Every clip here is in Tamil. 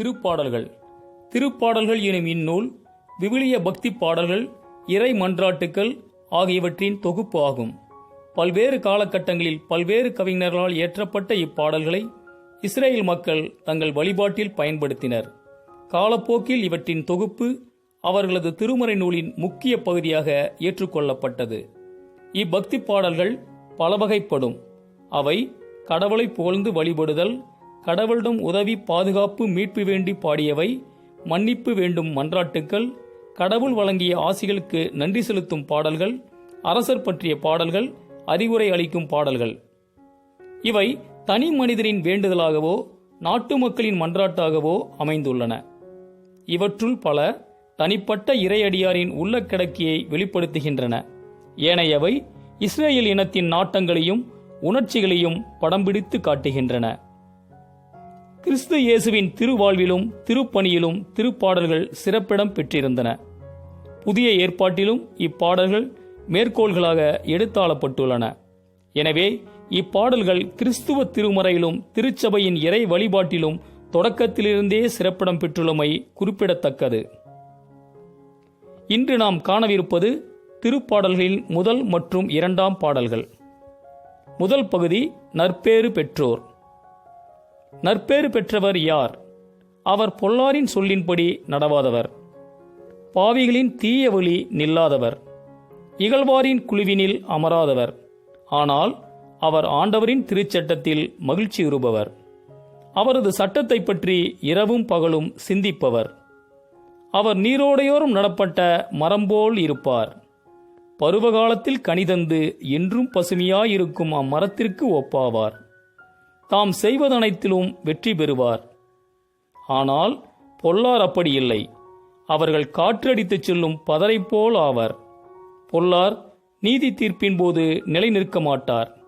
திருப்பாடல்கள். திருப்பாடல்கள் எனும் இந்நூல் விவிலிய பக்தி பாடல்கள் இறை மன்றாட்டுக்கள் ஆகியவற்றின் தொகுப்பு ஆகும். பல்வேறு காலகட்டங்களில் பல்வேறு கவிஞர்களால் இயற்றப்பட்ட இப்பாடல்களை இஸ்ரேல் மக்கள் தங்கள் வழிபாட்டில் பயன்படுத்தினர். காலப்போக்கில் இவற்றின் தொகுப்பு அவர்களது திருமறை நூலின் முக்கிய பகுதியாக ஏற்றுக்கொள்ளப்பட்டது. இப்பக்தி பாடல்கள் பலவகைப்படும். அவை கடவுளை புகழ்ந்து வழிபடுதல் கடவுளிடம் உதவி பாதுகாப்பு மீட்பு வேண்டி பாடியவை மன்னிப்பு வேண்டும் மன்றாட்டுக்கள் கடவுள் வழங்கிய ஆசிகளுக்கு நன்றி செலுத்தும் பாடல்கள் அரசர் பற்றிய பாடல்கள் அறிவுரை அளிக்கும் பாடல்கள். இவை தனி மனிதரின் வேண்டுதலாகவோ நாட்டு மக்களின் மன்றாட்டாகவோ அமைந்துள்ளன. இவற்றுள் பல தனிப்பட்ட இறையடியாரின் உள்ள கிடக்கியை வெளிப்படுத்துகின்றன. ஏனையவை இஸ்ரேல் இனத்தின் நாட்டங்களையும் உணர்ச்சிகளையும் படம் பிடித்து காட்டுகின்றன. கிறிஸ்து இயேசுவின் திருவாழ்விலும் திருப்பணியிலும் திருப்பாடல்கள் சிறப்பிடம் பெற்றிருந்தன. புதிய ஏற்பாட்டிலும் இப்பாடல்கள் மேற்கோள்களாக எடுத்தாளப்பட்டுள்ளன. எனவே இப்பாடல்கள் கிறிஸ்துவ திருமறையிலும் திருச்சபையின் இறை வழிபாட்டிலும் தொடக்கத்திலிருந்தே சிறப்பிடம் பெற்றுள்ளமை குறிப்பிடத்தக்கது. இன்று நாம் காணவிருப்பது திருப்பாடல்களின் முதல் மற்றும் இரண்டாம் பாடல்கள். முதல் பகுதி நற்பேறு பெற்றோர். நற்பேறு பெற்றவர் யார்? அவர் பொல்லாரின் சொல்லின்படி நடவாதவர். பாவிகளின் தீய வழி நில்லாதவர். இகழ்வாரின் குழுவினில் அமராதவர். ஆனால் அவர் ஆண்டவரின் திருச்சட்டத்தில் மகிழ்ச்சியுறுபவர் அவரது சட்டத்தை பற்றி இரவும் பகலும் சிந்திப்பவர். அவர் நீரோடையோரம் நடப்பட்ட மரம்போல் இருப்பார். பருவகாலத்தில் கனிதந்து என்றும் பசுமையாயிருக்கும் அம்மரத்திற்கு ஒப்பாவார். தாம் செய்வதனைத்திலும் வெற்றி பெறுவார். ஆனால் பொல்லார் அப்படி இல்லை அவர்கள் காற்றடித்துச் செல்லும் பதரை போல் ஆவர். பொல்லார் நீதி தீர்ப்பின் போது நிலை நிற்க மாட்டார்.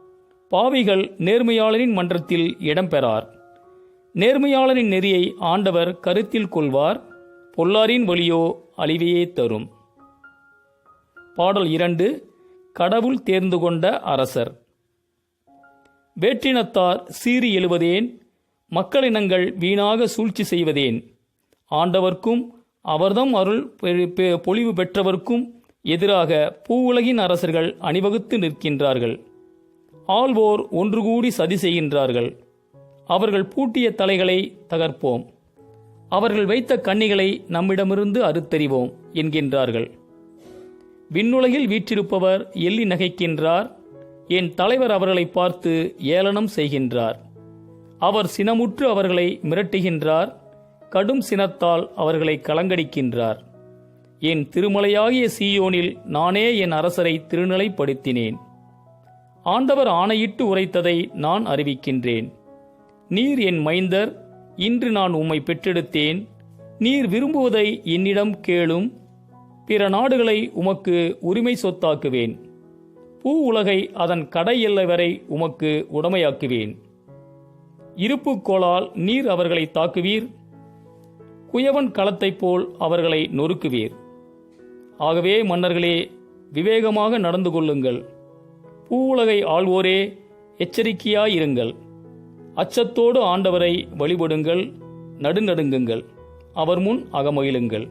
பாவிகள் நேர்மையாளரின் மன்றத்தில் இடம்பெறார் நேர்மையாளரின் நெறியை ஆண்டவர் கருத்தில் கொள்வார். பொல்லாரின் வழியோ அழிவையே தரும். பாடல் இரண்டு. கடவுள் தேர்ந்து கொண்ட அரசர். வேற்றினத்தார் சீறி எழுவதேன் மக்களினங்கள் வீணாக சூழ்ச்சி செய்வதேன். ஆண்டவர்க்கும் அவர்தம் அருள் பெ- பெற்றவர்க்கும் எதிராக பூவுலகின் அரசர்கள் அணிவகுத்து நிற்கின்றார்கள். ஆள்வோர் ஒன்று கூடி சதி செய்கின்றார்கள். அவர்கள் பூட்டிய தலைகளை தகர்ப்போம். அவர்கள் வைத்த கண்ணிகளை நம்மிடமிருந்து அறுத்தறிவோம் என்கின்றார்கள். விண்ணுலகில் வீற்றிருப்பவர் எள்ளி நகைக்கின்றார் என் தலைவர் அவர்களை பார்த்து ஏளனம் செய்கின்றார். அவர் சினமுற்று அவர்களை மிரட்டுகின்றார் கடும் சினத்தால் அவர்களை கலங்கடிக்கின்றார். என் திருமலையாகிய சீயோனில் நானே என் அரசரை திருநிலைப்படுத்தினேன். ஆண்டவர் ஆணையிட்டு உரைத்ததை நான் அறிவிக்கின்றேன். நீர் என் மைந்தர் இன்று நான் உம்மை பெற்றெடுத்தேன். நீர் விரும்புவதை என்னிடம் கேளும் பிற நாடுகளை உமக்கு உரிமை சொத்தாக்குவேன். பூ உலகை அதன் கடை எல்லை வரை உமக்கு உடமையாக்குவேன். இருப்புக்கோளால் நீர் அவர்களை தாக்குவீர். குயவன் களத்தைப் போல் அவர்களை நொறுக்குவீர். ஆகவே மன்னர்களே விவேகமாக நடந்து கொள்ளுங்கள். பூ உலகை ஆள்வோரே எச்சரிக்கையாயிருங்கள். அச்சத்தோடு ஆண்டவரை வழிபடுங்கள் நடுநடுங்குங்கள். அவர் முன் அகமகிழுங்கள்.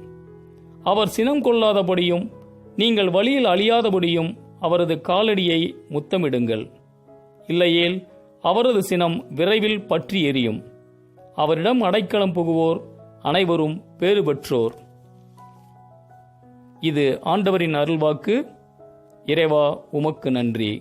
அவர் சினம் கொள்ளாதபடியும் நீங்கள் வழியில் அழியாதபடியும் அவரது காலடியை முத்தமிடுங்கள். இல்லையேல் அவரது சினம் விரைவில் பற்றி எரியும். அவரிடம் அடைக்கலம் புகுவோர் அனைவரும் பேறு பெற்றோர் இது ஆண்டவரின் அருள்வாக்கு. இறைவா உமக்கு நன்றி.